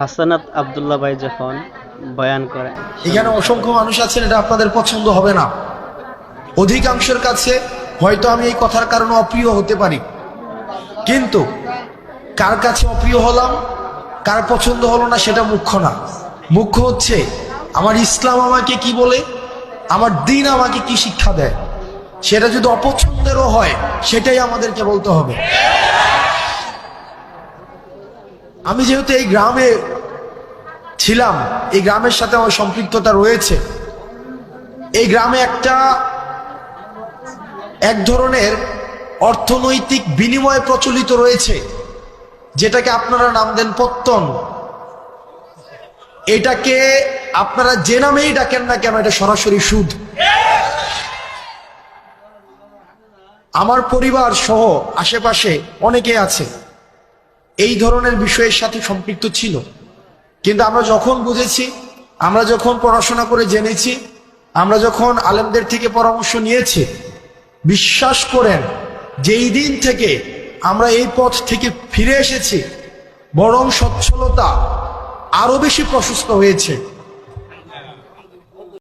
হাসানাত আবদুল্লাহ ভাই যখন বয়ান করে এখানে অসংখ্য মানুষ আছেন, এটা আপনাদের পছন্দ হবে না। অধিকাংশের কাছে হয়তো আমি এই কথার কারণে অপ্রিয় হতে পারি। কিন্তু কার কাছে অপ্রিয় হলাম, কার পছন্দ হলো না সেটা মুখ্য না। মুখ্য হচ্ছে, আমার ইসলাম আমাকে কি বলে, আমার দিন আমাকে কি শিক্ষা দেয়? সেটা যদি অপছন্দেরও হয়, সেটাই আমাদেরকে বলতে হবে। আমি যেহেতু এই গ্রামে ছিলাম, এই গ্রামের সাথে আমার সম্পৃক্ততা রয়েছে। এই গ্রামে একটা এক ধরনের অর্থনৈতিক বিনিময় প্রচলিত রয়েছে, যেটাকে আপনারা নাম দেন পত্তন। এটাকে আপনারা যে নামেই ডাকেন না কেন, এটা সরাসরি সুদ। আমার পরিবার সহ আশেপাশে অনেকে আছে। এই ধরনের বিষয়ের সাথে সম্পৃক্ত ছিল। কিন্তু আমরা যখন বুঝেছি, আমরা যখন পড়াশোনা করে জেনেছি, আমরা যখন আলেমদের থেকে পরামর্শ নিয়েছি, বিশ্বাস করেন, যেই দিন থেকে আমরা এই পথ থেকে ফিরে এসেছি, বরং সচ্ছলতা আরও বেশি প্রশস্ত হয়েছে।